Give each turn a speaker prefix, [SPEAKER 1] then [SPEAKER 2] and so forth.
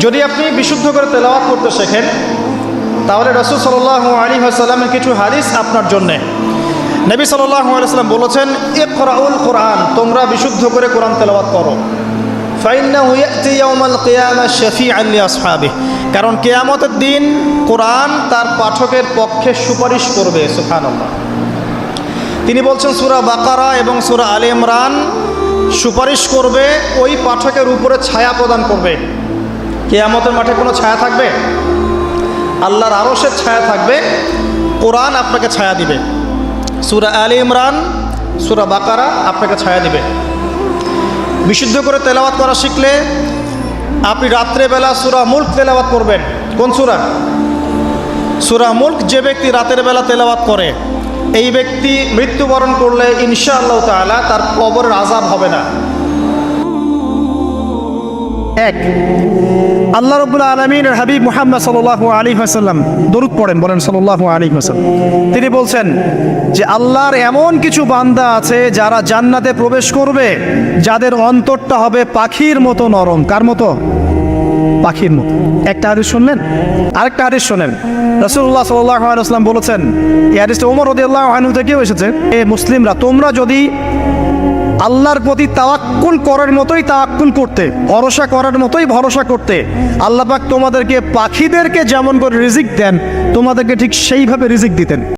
[SPEAKER 1] যদি আপনি বিশুদ্ধ করে তেলাওয়াত করতে শেখেন, তাহলে রসুল সাল্লাহ আলী সাল্লামের কিছু হাদিস আপনার জন্যে। নবী আলাইসাল্লাম বলেছেন এ ফরাউল কোরআন, তোমরা বিশুদ্ধ করে কোরআন তেলাওয়াত করো। কারণ কেয়ামতের দিন কোরআন তার পাঠকের পক্ষে সুপারিশ করবে, সুবহানাল্লাহ। তিনি বলছেন, সুরা বাকারা এবং সুরা আলে ইমরান সুপারিশ করবে, ওই পাঠকের উপরে ছায়া প্রদান করবে। কেয়ামতের মাঠে কোনো ছায়া থাকবে? আল্লাহর আরসের ছায়া থাকবে, কোরআন আপনাকে ছায়া দিবে। সুরা আলে ইমরান, সুরা বাকারা আপনাকে ছায়া দিবে। বিশুদ্ধ করে তেলাওয়াত করা শিখলে আপনি রাত্রেবেলা সুরা মুল্ক তেলাওয়াত করবেন। কোন সুরা? সুরা মুল্ক যে ব্যক্তি রাতের বেলা তেলাওয়াত করে, এই ব্যক্তি মৃত্যুবরণ করলে ইনশাআল্লাহ তাআলা তার কবরের আজাব হবে না। এক। আল্লাহ রবুল্লা আলমিন হাবিব মুহাম্মদ সাল্লাহ আলী হাসাল্লাম দরুদ পড়েন, বলেন সাল্লাহ আলী হাসাল্লাম তিনি বলছেন যে, আল্লাহর এমন কিছু বান্দা আছে যারা জান্নাতে প্রবেশ করবে, যাদের অন্তরটা হবে পাখির মতো নরম। কার মতো? পাখির মতো। একটা হাদিস শুনলেন? আরেকটা হাদিস শোনেন। রসুল্লাহ সাল্লাহ বলেছেন, এই হাদিসটা ওমর রদিয়াল্লাহ আনহু থেকেও এসেছে, এ মুসলিমরা, তোমরা যদি আল্লাহর প্রতি তাওয়াক্কুল করার মতোই তাওয়াক্কুল করতে, ভরসা করার মতোই ভরসা করতে। আল্লাহ পাক তোমাদেরকে পাখিদেরকে যেমন করে রিজিক দেন, তোমাদেরকে ঠিক সেইভাবে রিজিক দিতেন।